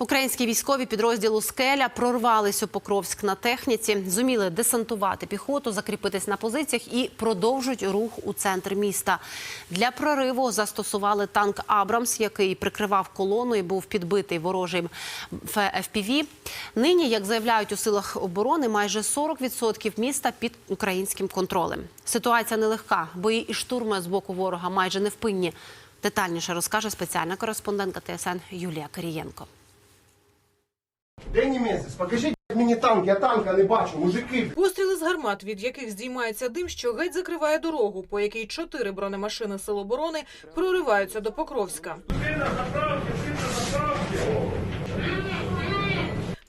Українські військові підрозділу Скеля прорвались у Покровськ на техніці, зуміли десантувати піхоту, закріпитись на позиціях і продовжують рух у центр міста. Для прориву застосували танк Абрамс, який прикривав колону і був підбитий ворожим ФПВ. Нині, як заявляють у силах оборони, майже 40% міста під українським контролем. Ситуація нелегка, бої і штурми з боку ворога майже невпинні. Детальніше розкаже спеціальна кореспондентка ТСН Юлія Карієнко. Де німець? Покажіть мені танк, я танка не бачу, мужики. Постріли з гармат, від яких здіймається дим, що геть закриває дорогу, по якій чотири бронемашини Сил оборони прориваються до Покровська.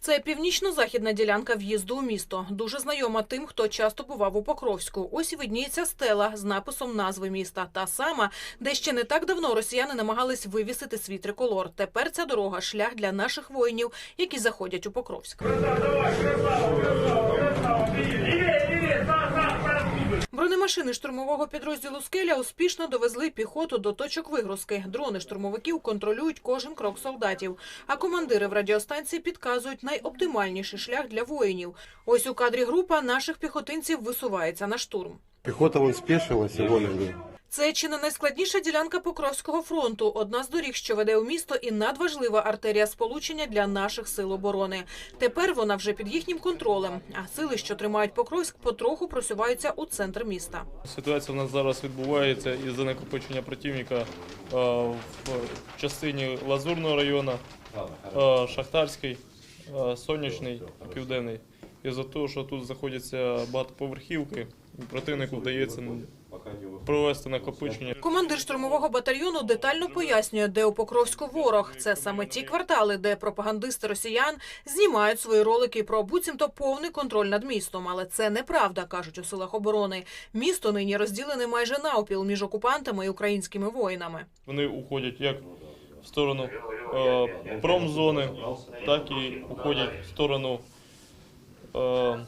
Це північно-західна ділянка в'їзду у місто. Дуже знайома тим, хто часто бував у Покровську. Ось видніється стела з написом назви міста. Та сама, де ще не так давно росіяни намагались вивісити свій триколор. Тепер ця дорога шлях для наших воїнів, які заходять у Покровськ. Бронемашини штурмового підрозділу «Скеля» успішно довезли піхоту до точок вигрузки. Дрони штурмовиків контролюють кожен крок солдатів, а командири в радіостанції підказують найоптимальніший шлях для воїнів. Ось у кадрі група наших піхотинців висувається на штурм. Піхота вон воно. Це чи не найскладніша ділянка Покровського фронту, одна з доріг, що веде у місто, і надважлива артерія сполучення для наших сил оборони. Тепер вона вже під їхнім контролем. А сили, що тримають Покровськ, потроху просуваються у центр міста. Ситуація у нас зараз відбувається із-за накопичення противника е, в частині Лазурного району, е, Шахтарський, е, Сонячний, Південний. Із-за того, що тут знаходяться багатоповерхівки, і противнику вдається провести накопичення. Командир штурмового батальйону детально пояснює, де у Покровську ворог. Це саме ті квартали, де пропагандисти росіян знімають свої ролики про буцімто повний контроль над містом. Але це неправда, кажуть у силах оборони. Місто нині розділене майже навпіл між окупантами і українськими воїнами. Вони уходять як в сторону е, промзони, так і уходять в сторону е,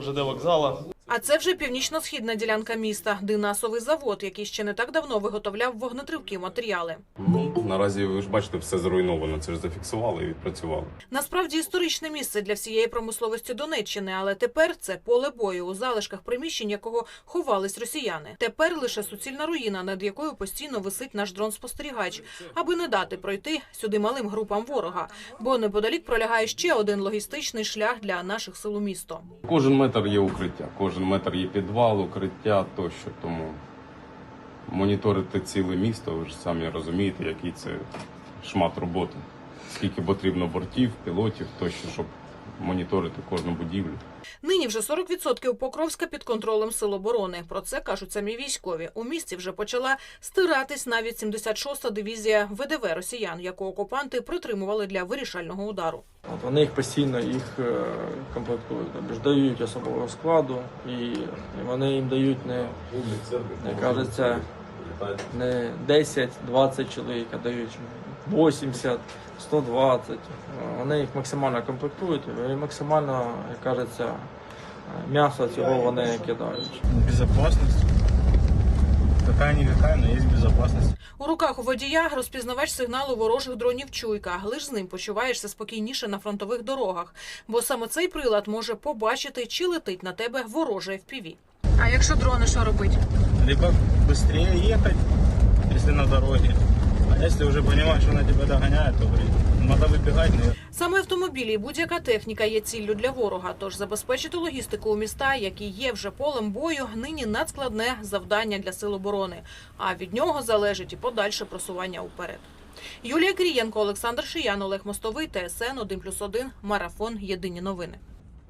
ЖД вокзала. А це вже північно-східна ділянка міста, динасовий завод, який ще не так давно виготовляв вогнетривкі матеріали. Ну, наразі ви ж бачите, все зруйновано. Це ж зафіксували і відпрацювали. Насправді історичне місце для всієї промисловості Донеччини, але тепер це поле бою у залишках приміщень, якого ховались росіяни. Тепер лише суцільна руїна, над якою постійно висить наш дрон-спостерігач, аби не дати пройти сюди малим групам ворога. Бо неподалік пролягає ще один логістичний шлях для наших сил у місто. Кожен метр є укриття, кожен метр є підвал, укриття тощо. Тому моніторити ціле місто, ви ж самі розумієте, який це шмат роботи. Скільки потрібно бортів, пілотів тощо, щоб моніторити кожну будівлю. Нині вже 40% Покровська під контролем сил оборони. Про це кажуть самі військові. У місті вже почала стиратись навіть 76-та дивізія ВДВ росіян, яку окупанти притримували для вирішального удару. От вони їх постійно їх е, комплектують, тобто дають особового складу, і вони їм дають не, не кажеться, не 10-20 чоловік, а дають 80, 120. Е, Вони їх максимально комплектують і максимально, як кажеться, м'ясо цього вони кидають. Безопасность. Какая-никакая, но есть безопасность. У руках у водія розпізнавач сигналу ворожих дронів чуйка. Лиш з ним почуваєшся спокійніше на фронтових дорогах, бо саме цей прилад може побачити, чи летить на тебе вороже FPV. А якщо дрони що робить? Либо быстрее ехать, если на дороге. А если уже понимаешь, что она тебя догоняет, то надо выбегать, но Саме автомобілі і будь-яка техніка є ціллю для ворога. Тож забезпечити логістику у міста, які є вже полем бою, нині надскладне завдання для сил оборони. А від нього залежить і подальше просування уперед. Юлія Крієнко, Олександр Шиян, Олег Мостовий, ТСН 1+,1, Марафон. Єдині новини.